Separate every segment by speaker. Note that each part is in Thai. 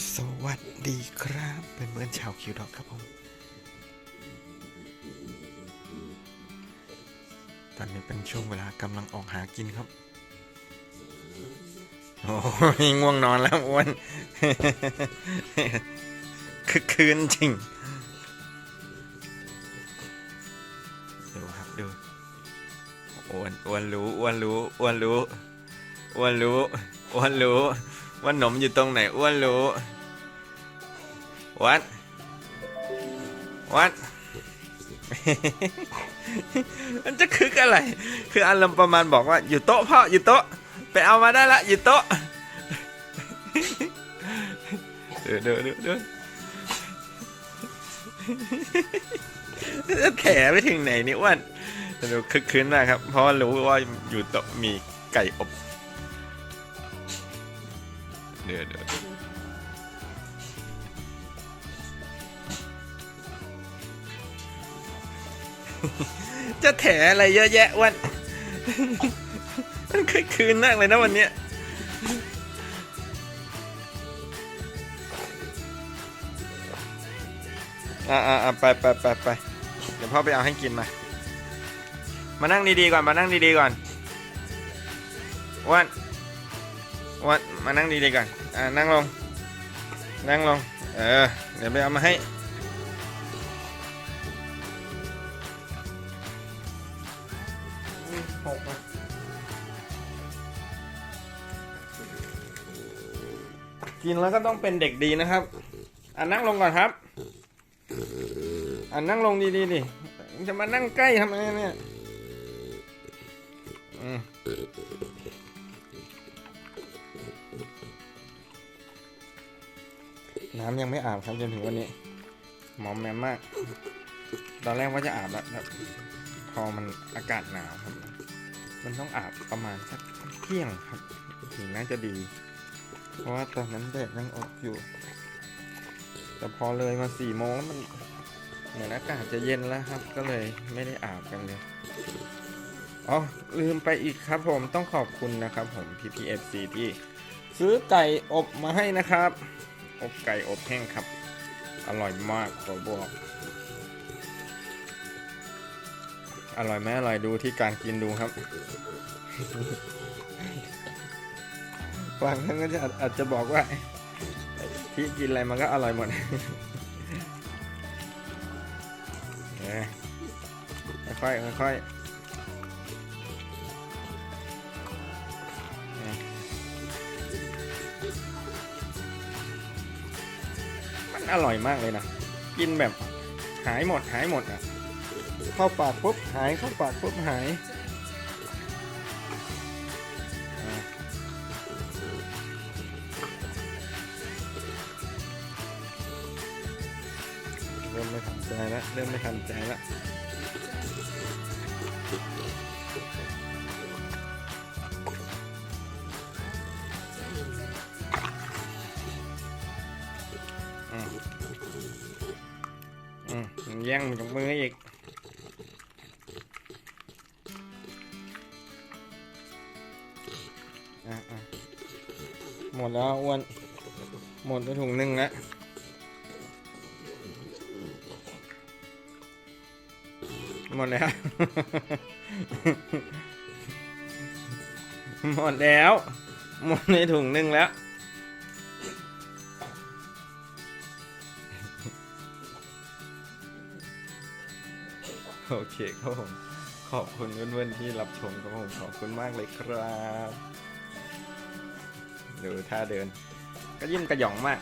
Speaker 1: สวัสดีครับเป็นเพื่อนชาวคิวดอกครับผม ตอนนี้เป็นช่วงเวลากำลังออกหากินครับ โอ้ยง่วงนอนแล้วอ้วนคือคืนจริง ดูครับดูอ้วนอ้วนรู้อ้วนรู้อ้วนรู้อ้วนรู้อ้วนรู้ ว่าหนมอยู่ตรงไหนอ้วนรู้ วัด วัด มันจะคึกอะไร คืออารมณ์ประมาณบอกว่า อยู่โต๊ะพ่ออยู่โต๊ะ ไปเอามาได้ละ อยู่โต๊ะเดี๋ยวเดี๋ยวเดี๋ยวเดี๋ยวจะแถไปถึงไหนนี่อ้วนดูคึกคืนมากครับ เพราะว่ารู้ว่าอยู่โต๊ะมีไก่อบ เดี๋ยวเดี๋ยวจะแถอะไรเยอะแยะอ้วนมันคึกคืนมากเลยนะวันเนี้ยอ่าอ่าอ่าไปไปไปไปเดี๋ยวพ่อไปเอาให้กินมา มานั่งดีๆก่อน มานั่งดีๆก่อนวัน วันมานั่งดีๆก่อนอ่านั่งลง นั่งลง เออ เดี๋ยวไปเอามาให้ หกอะกินแล้วก็ต้องเป็นเด็กดีนะครับ อ่านั่งลงก่อนครับ อ่านั่งลงดีๆดิจะมานั่งใกล้ทำไมเนี่ย อืม น้ำยังไม่อาบครับจนถึงวันนี้ หมอมแมมมาก ตอนแรกว่าจะอาบแล้วครับ พอมันอากาศหนาวครับ มันต้องอาบประมาณสักเที่ยงครับ ถึงน่าจะดี เพราะว่าตอนนั้นแดดยังออกอยู่ แต่พอเลยมาสี่โมงมันเหมือนอากาศจะเย็นแล้วครับ ก็เลยไม่ได้อาบกันเลยอ๋อลืมไปอีกครับผมต้องขอบคุณนะครับผม PPFC ที่ซื้อไก่อบมาให้นะครับ อบไก่อบแห้งครับ อร่อยมากขอบอก อร่อยไหมอร่อยดูที่การกินดูครับฟังท่านก็จะอาจจะบอกว่าที่กินอะไรมันก็อร่อยหมดเอ้ยค่อยค่อย มันอร่อยมากเลยนะ กินแบบหายหมดหายหมดอะ เข้าปากปุ๊บหายเข้าปากปุ๊บหายเริ่มไม่ทันใจแล้วเริ่มไม่ทันใจแล้ว แย่งมันจากมืออีกหมดแล้วอ้วน หมดไปถุงหนึ่งแล้วหมดแล้ว หมดแล้ว หมดในถุงหนึ่งแล้ว โอเคครับผมขอบคุณเพื่อนๆที่รับชมครับผมขอบคุณมากเลยครับดูท่าเดิน ก็ยิ้มกระหย่องมาก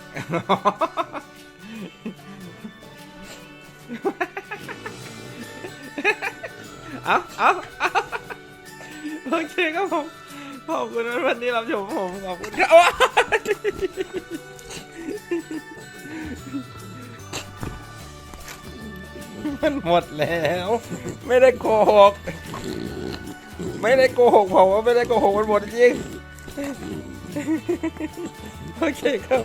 Speaker 1: เอาเอาเอาโอเคครับผม ขอบคุณวันนี้รับชมผม ขอบคุณครับ มันหมดแล้ว ไม่ได้โกหก ไม่ได้โกหกผมว่าไม่ได้โกหกมันหมดจริงโอเคครับ